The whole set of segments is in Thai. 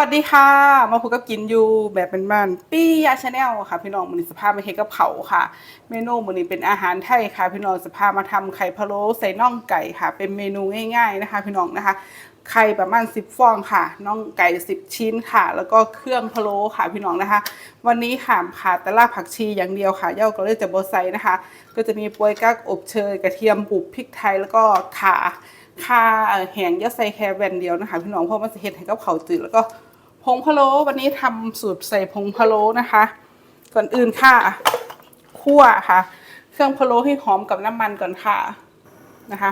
วัสดีค่ะ มาพบกับกินอยู่แบบเป็นบ้านปี้ยาชาแนลค่ะ พี่น้องมือนี้สภาพมาเฮ็ดกับเขาค่ะ เมนูมือนี้เป็นอาหารไทยค่ะ พี่น้องสภาพมาทำไข่พะโล้ใส่น่องไก่ค่ะ เป็นเมนูง่ายๆนะคะ พี่น้องนะคะไข่ประมาณ 10 ฟองค่ะน่องไก่ 10 ชิ้นค่ะ แล้วก็เครื่องพะโล้ค่ะพี่น้องนะคะ วันนี้ค่ะขาดแต่าผักชีอย่างเดียวค่ะ เย่าก็เลยจะโบไซนะคะ ก็จะมีปวยกักอบเชยกระเทียมบุบพริกไทยแล้วก็ขาค่าแหงยาใส่แค่แวนเดียวนะคะ พี่น้องเพราะมันจะเห็ดให้กับเขาจืดแล้วก็ ผงพะโล้วันนี้ทำสูตรใส่ผงพะโล้นะคะ ก่อนอื่นค่ะคั่วค่ะ เครื่องพะโล้ให้หอมกับน้ำมันก่อนค่ะนะคะ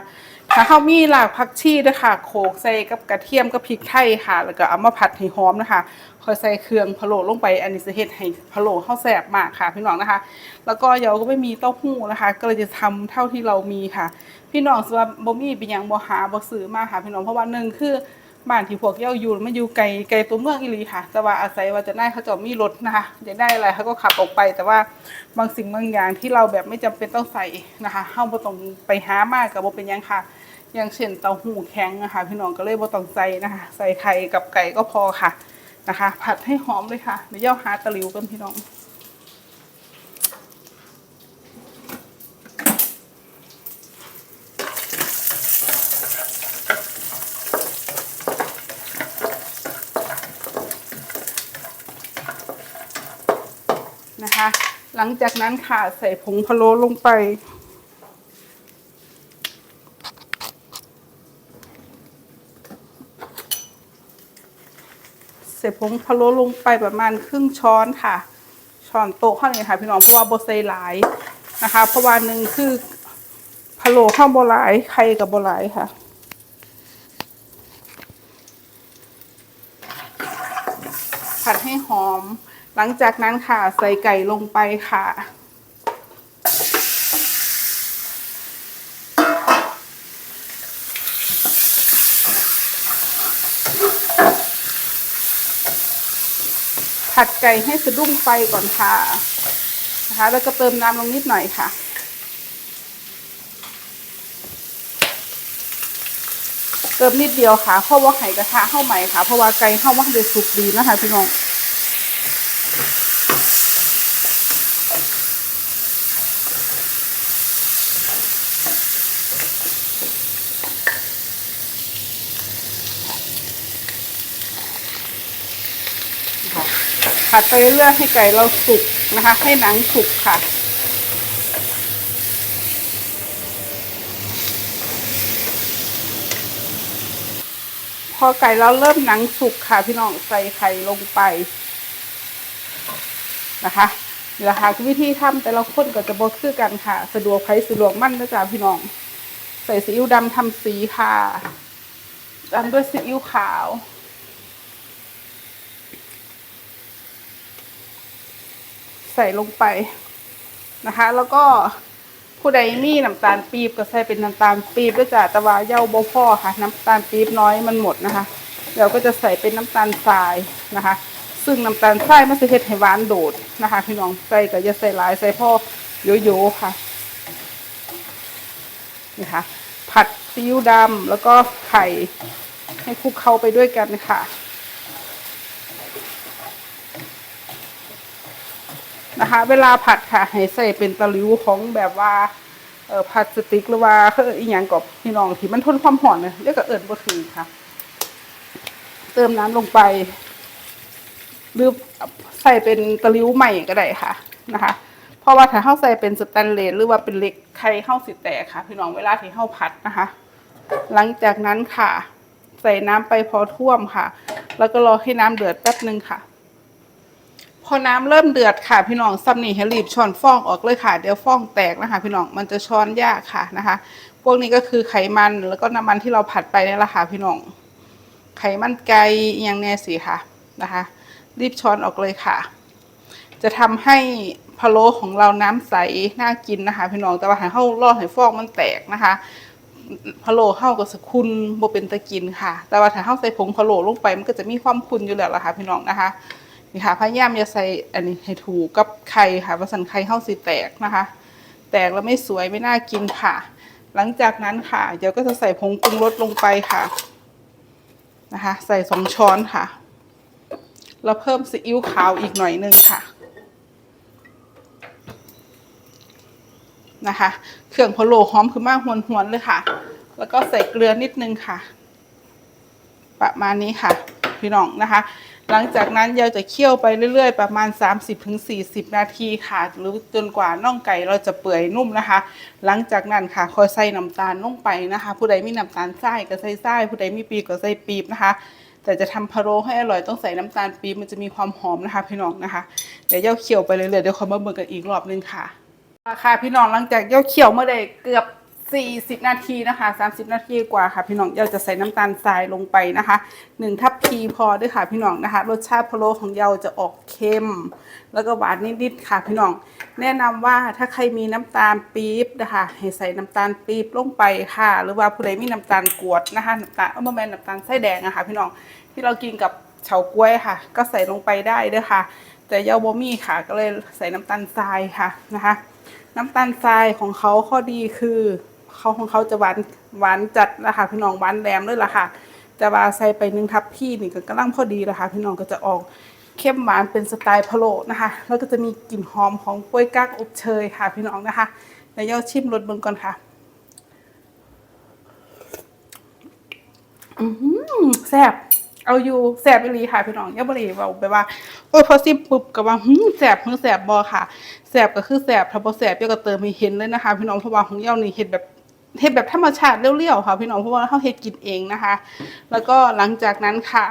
ถ้าเขามีหลากผักชีด้วยค่ะ โขลกใส่กับกระเทียมกับพริกไทยค่ะ แล้วก็เอามาผัดให้หอมนะคะค่อยใส่เครื่องพะโล้ลงไป อันนี้จะเฮ็ดให้พะโล้เข้าแซ่บมากค่ะ พี่น้องนะคะ แล้วก็เดี๋ยวก็ไม่มีเต้าหู้นะคะ ก็เลยจะทำเท่าที่เรามีค่ะ พี่น้องสว่าบ่มีเป็นหยังบ่หาบ่ซื้อมาค่ะ พี่น้อง เพราะว่าหนึ่งคือ บ้านที่พวกเย้าอยู่มันอยู่ไกลไกลตัวเมืองอีหลีค่ะ แต่ว่าอาศัยว่าจะได้เขาจะมีรถนะคะอยากได้อะไรเขาก็ขับออกไป แต่ว่าบางสิ่งบางอย่างที่เราแบบไม่จำเป็นต้องใส่นะคะเฮาบ่ต้องไปหามากกับบ่เป็นยังค่ะ อย่างเช่นเต้าหู้แข็งนะคะพี่น้องก็เลยบ่ต้องใส่นะคะ ใส่ไข่กับไก่ก็พอค่ะนะคะ ผัดให้หอมเลยค่ะเดี๋ยวเย้าหาตะหลิวกันพี่น้อง นะคะ หลังจากนั้นค่ะใส่ผงพะโล้ลงไปใส่ผงพะโล้ลงไปประมาณครึ่งช้อนค่ะ ช้อนโต๊ะข้างนี้ค่ะพี่น้องเพราะว่าโบใส่หลายนะคะเพราะว่าหนึ่งคือพะโล้ข้าวโบหลายไข่กับโบหลายค่ะผัดให้หอม หลังจากนั้นค่ะใส่ไก่ลงไปค่ะ ผัดไก่ให้สะดุ้งไฟก่อนค่ะนะคะแล้วก็เติมน้ำลงนิดหน่อยค่ะเติมนิดเดียวค่ะ เพราะว่าไข่กระทะเข้าใหม่ค่ะ เพราะว่าไก่เข้าว่าจะสุกดีนะคะพี่น้อง ผัดไปเรื่อยให้ไก่เราสุกนะคะ ให้หนังสุกค่ะ พอไก่เราเริ่มหนังสุกค่ะ พี่น้องใส่ไข่ลงไปนะคะนี่แหละค่ะวิธีทำแต่ละคนก็จะบอกคือกันค่ะ สะดวกใครสะดวกมั่นนะจ๊ะพี่น้อง ใส่ซีอิ๊วดำทำสีค่ะตามด้วยซีอิ๊วขาว ใส่ลงไปนะคะ แล้วก็ผู้ใดมีน้ำตาลปี๊บก็ใส่เป็นน้ำตาลปี๊บด้วยจ้ะแต่ว่าเย่าบ่พ่อค่ะ น้ำตาลปี๊บน้อยมันหมดนะคะเราก็จะใส่เป็นน้ำตาลทรายนะคะ ซึ่งน้ำตาลทรายมันจะเฮ็ดให้หวานโดดนะคะ พี่น้องใส่ก็จะใส่หลายใส่พ่อโยๆค่ะนี่ค่ะผัดซีอิ๊วดำแล้วก็ไข่ให้คลุกเข้าไปด้วยกันค่ะ นะคะ เวลาผัดค่ะ ให้ใส่เป็นตะลิวของแบบว่าเออพลาสติกหรือว่าคืออีหยังกับพี่น้องที่มันทนความร้อนเนี่ยเรียกก็เอิญบ่ถือค่ะ เติมน้ำลงไปหรือใส่เป็นตะลิวใหม่ก็ได้ค่ะนะคะ เพราะว่าถ้าเฮาใส่เป็นสแตนเลสหรือว่าเป็นเหล็กไข่เฮาสิแตกค่ะ พี่น้องเวลาที่เฮาผัดนะคะ หลังจากนั้นค่ะ ใส่น้ำไปพอท่วมค่ะ แล้วก็รอให้น้ำเดือดแป๊บนึงค่ะ พอน้ำเริ่มเดือดค่ะพี่น้องซัมนี่ให้รีบช้อนฟองออกเลยค่ะ เดี๋ยวฟองแตกนะคะ พี่น้องมันจะช้อนยากค่ะนะคะ พวกนี้ก็คือไขมันแล้วก็น้ำมันที่เราผัดไปนี่แหละค่ะพี่น้อง ไขมันไก่อหยังแน่สิค่ะนะคะ รีบช้อนออกเลยค่ะ จะทำให้พะโล้ของเราน้ำใสน่ากินนะคะ พี่น้องแต่ว่าให้เข้ารอดให้ฟองมันแตกนะคะพะโล้เข้ากับสกุลโบเป็นตะกินค่ะ แต่ว่าถ้าเข้าใส่ผงพะโล้ลงไปมันก็จะมีความคุณอยู่แล้วล่ะค่ะ พี่น้องนะคะ นี่ค่ะพยายามอย่าใส่อันนี้ให้ถูกกับไข่ค่ะว่าสันไข่เข้าสิแตกนะคะ แตกแล้วไม่สวยไม่น่ากินค่ะ หลังจากนั้นค่ะ เดี๋ยวก็จะใส่ผงปรุงรสลงไปค่ะนะคะ ใส่สองช้อนค่ะ แล้วเพิ่มซีอิ๊วขาวอีกหน่อยนึงค่ะนะคะ เครื่องพะโล้หอมคือมากหวนๆเลยค่ะ แล้วก็ใส่เกลือนิดนึงค่ะ ประมาณนี้ค่ะ พี่น้องนะคะ หลังจากนั้นเราจะเคี่ยวไปเรื่อยๆ ประมาณ 30-40 นาทีค่ะ หรือจนกว่าน่องไก่เราจะเปื่อยนุ่มนะคะ หลังจากนั้นค่ะค่อยใส่น้ำตาลลงไปนะคะ ผู้ใดมีน้ำตาลทรายก็ใส่ทรายผู้ใดมีปีบก็ใส่ปีบนะคะแต่จะทำพะโล้ให้อร่อยต้องใส่น้ำตาลปี๊บมันจะมีความหอมนะคะพี่น้องนะคะ เดี๋ยวเย่าเคี่ยวไปเรื่อยๆเดี๋ยวคอยมาเบิ่งกันอีกรอบนึงค่ะค่ะพี่น้องหลังจากเย่าเคี่ยวเมื่อใดเกือบ 40 นาทีนะคะ 30 นาทีกว่าค่ะ พี่น้องเยาจะใส่น้ำตาลทรายลงไปนะคะหนึ่งทัพพีพอด้วยค่ะพี่น้องนะคะ รสชาติพะโล้ของเยาจะออกเค็ม แล้วก็หวานนิดๆค่ะ พี่น้อง แนะนำว่าถ้าใครมีน้ำตาลปี๊บนะคะให้ใส่น้ำตาลปี๊บลงไปค่ะ หรือว่าผู้ใดมีน้ำตาลกรวดนะคะน้ำตาลเออม่แม่นน้ำตาลไส้แดงอะค่ะพี่น้องที่เรากินกับเฉาก๊วยค่ะ ก็ใส่ลงไปได้เด้วยค่ะ แต่เยาบ่มีค่ะ ก็เลยใส่น้ำตาลทรายค่ะนะคะน้ำตาลทรายของเขาข้อดีคือ เขาของเขาจะหวานหวานจัดนะคะพี่น้องหวานแหลมเลยล่ะค่ะ แต่ว่าใส่ไปหนึ่งทัพพี่นี่ก็กำลังพอดีละค่ะพี่น้องก็จะออกเข้มหวานเป็นสไตล์พะโล้นะคะ แล้วก็จะมีกลิ่นหอมของกล้วยกั๊กอบเชยค่ะพี่น้องนะคะเดี๋ยวย่าชิมรสเบิ่งก่อนค่ะแซ่บเอาอยู่แซ่บอีหลีค่ะพี่น้องย่าบ่ได้เว้าแบบว่าโอ้ยพอซิมปุ๊บก็ว่าหืมแซ่บหือแซ่บบ่ค่ะแซ่บก็คือแซ่บถ้าบ่แซ่บเดี๋ยก็เติมให้เห็นเลยนะคะ พี่น้องเพราะว่าของเย่านี่เฮ็ดแบบ เฮ็ดแบบธรรมชาติเรี่ยวๆค่ะพี่น้องเพราะว่าเฮาเฮ็ดกินเองนะคะ แล้วก็หลังจากนั้นค่ะ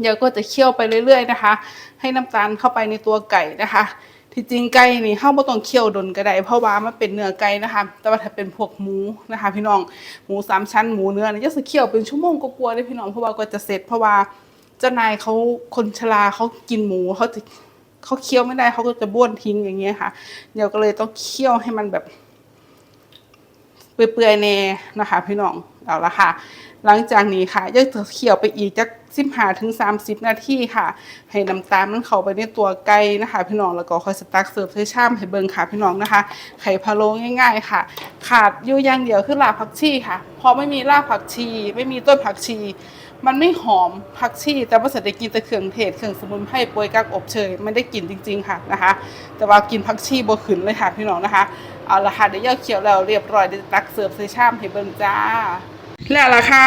เดี๋ยวก็จะเคี่ยวไปเรื่อย ๆ นะคะ ให้น้ำตาลเข้าไปในตัวไก่นะคะ ที่จริงไก่นี่เฮาบ่ต้องเคี่ยวดนก็ได้เพราะว่ามันเป็นเนื้อไก่นะคะ แต่ว่าถ้าเป็นพวกหมูนะคะ พี่น้องหมูสามชั้นหมูเนื้อนี่จะเคี่ยวเป็นชั่วโมงก็กลัวๆเลยพี่น้องเพราะว่าก็จะเสร็จเพราะว่าเจ้านายเขาคนชราเขากินหมูเขาจะเขาเคี่ยวไม่ได้เขาก็จะบ้วนทิ้งอย่างเงี้ยค่ะเดี๋ยวก็เลยต้องเคี่ยวให้มันแบบ เปื่อยๆแน่นะคะ พี่น้องเอาละค่ะ หลังจากนี้ค่ะยังจะเคี่ยวไปอีกจักสิบห้าถึงสามสิบนาทีค่ะ ให้น้ำตาลมันเข้าไปในตัวไก่นะคะ พี่น้องแล้วก็คอยสตักเสิร์ฟใส่ชามให้เบิ่งค่ะ พี่น้องนะคะ ไข่พะโล้ง่าย ๆ ค่ะ ขาดอยู่อย่างเดียวคือรากผักชีค่ะพอไม่มีรากผักชี ไม่มีต้นผักชี มันไม่หอมผักชี แต่ว่าสัตได้กินแต่เครื่องเทศเครื่องสมุนไพรปรยกักอบเชยไม่ได้กินจริง ๆ ค่ะนะคะ แต่ว่ากินผักชีบ่ขึ้นเลยค่ะพี่น้องนะคะ เอาละค่ะเดี๋ยวย่าเคี่ยวแล้วเรียบร้อยเดี๋ยวตักเสิร์ฟใส่ชามให้เบิ่งจ้าแล้วล่ะค่ะ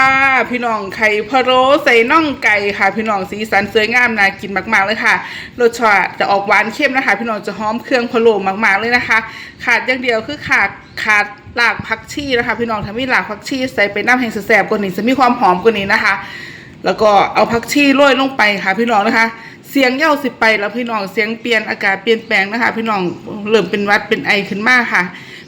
พี่น้องไข่พะโล้ใส่น่องไก่ค่ะ พี่น้องสีสันสวยงามน่ากินมาก ๆ เลยค่ะรสชาติจะออกหวานเข้มนะคะ พี่น้องจะหอมเครื่องพะโล้มาก ๆ เลยนะคะ ขาดอย่างเดียวคือขาดขาดรากผักชีนะคะ พี่น้องถ้ามีรากผักชีใส่ไปน้ำแห้งแสบกว่านี้จะมีความหอมกว่านี้นะคะ แล้วก็เอาผักชีโรยลงไปค่ะ พี่น้องนะคะ เสียงเย่าสิไปแล้วพี่น้องเสียงเปลี่ยนอากาศเปลี่ยนแปลงนะคะ พี่น้องเริ่มเป็นวัดเป็นไอขึ้นมากค่ะ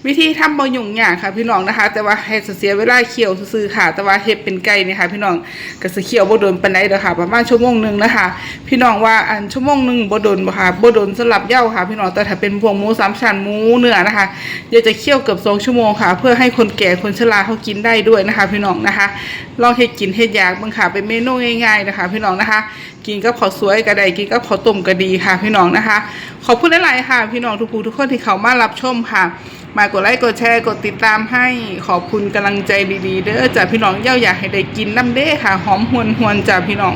วิธีทำบ่ยุ่งยากค่ะพี่น้องนะคะ แต่ว่าให้เสียเวลาเคี่ยวซื่อค่ะ แต่ว่าเฮ็ดเป็นไก่นี่ค่ะ พี่น้องก็สเคี่ยวบ่โดนปานใดเด้อค่ะ ประมาณชั่วโมงหนึ่งนะคะ พี่น้องว่าอันชั่วโมงหนึ่งบ่โดนบ่ค่ะบ่โดนสำหรับเย้าค่ะ พี่น้องแต่ถ้าเป็นพวกหมูสามชั้นหมูเนื้อนะคะเดี๋ยวจะเคี่ยวเกือบ2ชั่วโมงค่ะ เพื่อให้คนแก่คนชราเขากินได้ด้วยนะคะ พี่น้องนะคะลองเฮ็ดกินเฮ็ดยากเบิ่งค่ะเป็นเมนูง่ายๆนะคะ พี่น้องนะคะ กินกับข้าวสวยก็ได้กินกับข้าวต้มก็ดีค่ะ พี่น้องนะคะ ขอบคุณหลายๆค่ะ พี่น้องทุกผู้ทุกคนที่เขามารับชมค่ะ มากดไลค์กดแชร์กดติดตามให้ขอบคุณกำลังใจดีๆ เด้อจากพี่น้องเย้าอยากให้ได้กินน้ำเด้ค่ะ หอมหวนหวนจากพี่น้อง